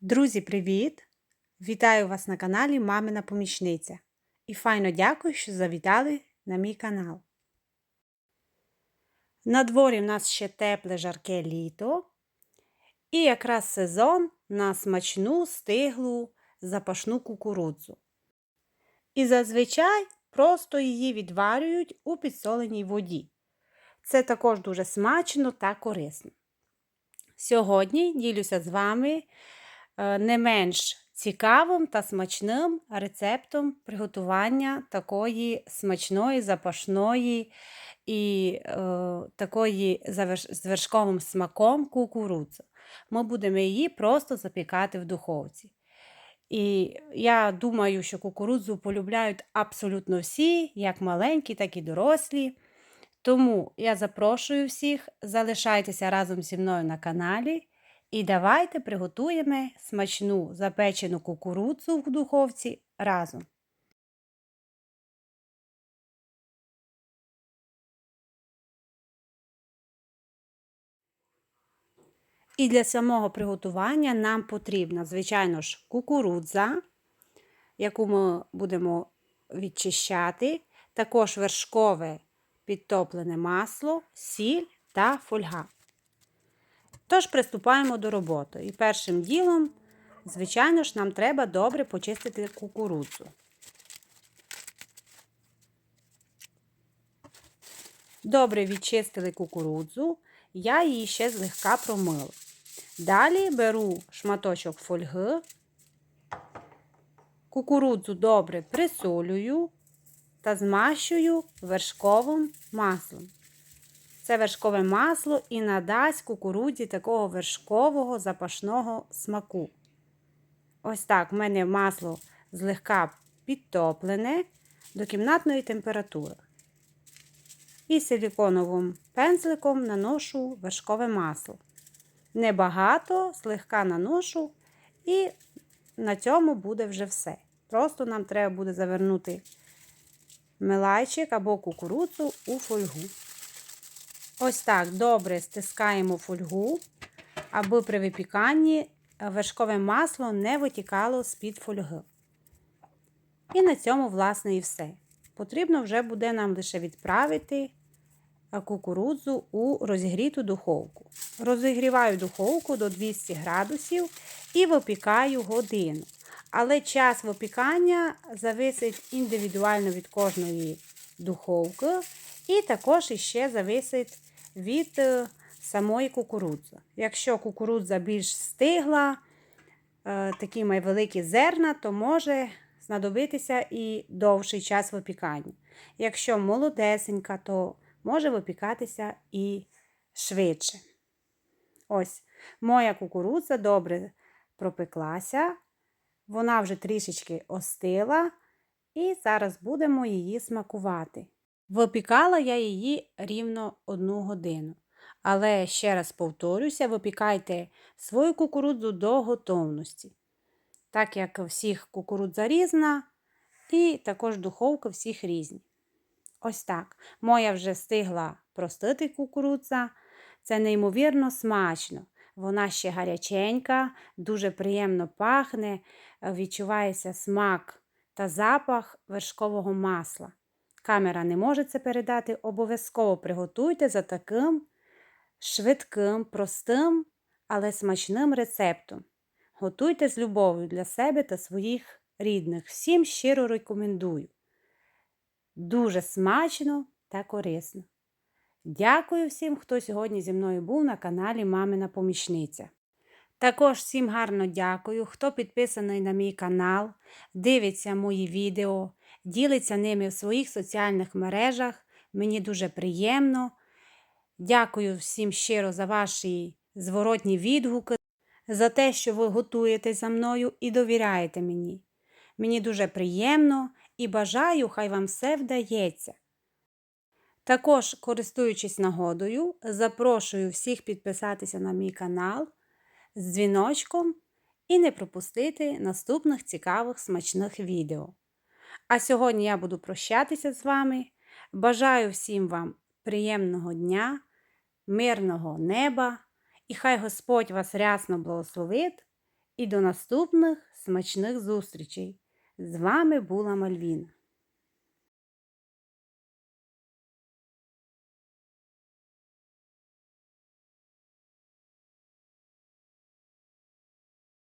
Друзі, привіт! Вітаю вас на каналі Мамина Помічниця. І файно дякую, що завітали на мій канал. На дворі в нас ще тепле жарке літо. І якраз сезон на смачну, стиглу, запашну кукурудзу. І зазвичай просто її відварюють у підсоленій воді. Це також дуже смачно та корисно. Сьогодні ділюся з вами не менш цікавим та смачним рецептом приготування такої смачної, запашної і е, такої з вершковим смаком кукурудзи. Ми будемо її просто запікати в духовці. І я думаю, що кукурудзу полюбляють абсолютно всі, як маленькі, так і дорослі. Тому я запрошую всіх, залишайтеся разом зі мною на каналі. І давайте приготуємо смачну запечену кукурудзу в духовці разом. І для самого приготування нам потрібна, звичайно ж, кукурудза, яку ми будемо відчищати, також вершкове підтоплене масло, сіль та фольга. Тож приступаємо до роботи. І першим ділом, звичайно ж, нам треба добре почистити кукурудзу. Добре відчистили кукурудзу, я її ще злегка промила. Далі беру шматочок фольги, кукурудзу добре присолюю та змащую вершковим маслом. Це вершкове масло і надасть кукурудзі такого вершкового запашного смаку. Ось так в мене масло злегка підтоплене до кімнатної температури. І силіконовим пензликом наношу вершкове масло. Небагато, злегка наношу, і на цьому буде вже все. Просто нам треба буде завернути милайчик або кукурудзу у фольгу. Ось так добре стискаємо фольгу, аби при випіканні вершкове масло не витікало з-під фольги. І на цьому, власне, і все. Потрібно вже буде нам лише відправити кукурудзу у розігріту духовку. Розігріваю духовку до 200 градусів і випікаю годину. Але час випікання зависить індивідуально від кожної духовки, і також іще зависить від е, самої кукурудзи. Якщо кукурудза більш стигла, е, такі має великі зерна, то може знадобитися і довший час випікання. Якщо молодесенька, то може випікатися і швидше. Ось, моя кукурудза добре пропеклася, вона вже трішечки остила, і зараз будемо її смакувати. Випікала я її рівно одну годину. Але ще раз повторюся, випікайте свою кукурудзу до готовності. Так як всіх кукурудза різна, і також духовка всіх різні. Ось так. Моя вже встигла простити кукурудза. Це неймовірно смачно. Вона ще гаряченька, дуже приємно пахне, відчувається смак та запах вершкового масла. Камера не може це передати, обов'язково приготуйте за таким швидким, простим, але смачним рецептом. Готуйте з любов'ю для себе та своїх рідних. Всім щиро рекомендую. Дуже смачно та корисно. Дякую всім, хто сьогодні зі мною був на каналі Мамина Помічниця. Також всім гарно дякую, хто підписаний на мій канал, дивиться мої відео ділиться ними в своїх соціальних мережах. Мені дуже приємно. Дякую всім щиро за ваші зворотні відгуки, за те, що ви готуєте за мною і довіряєте мені. Мені дуже приємно і бажаю, хай вам все вдається. Також, користуючись нагодою, запрошую всіх підписатися на мій канал з дзвіночком і не пропустити наступних цікавих смачних відео. А сьогодні я буду прощатися з вами. Бажаю всім вам приємного дня, мирного неба, і хай Господь вас рясно благословить і до наступних смачних зустрічей. З вами була Мальвіна.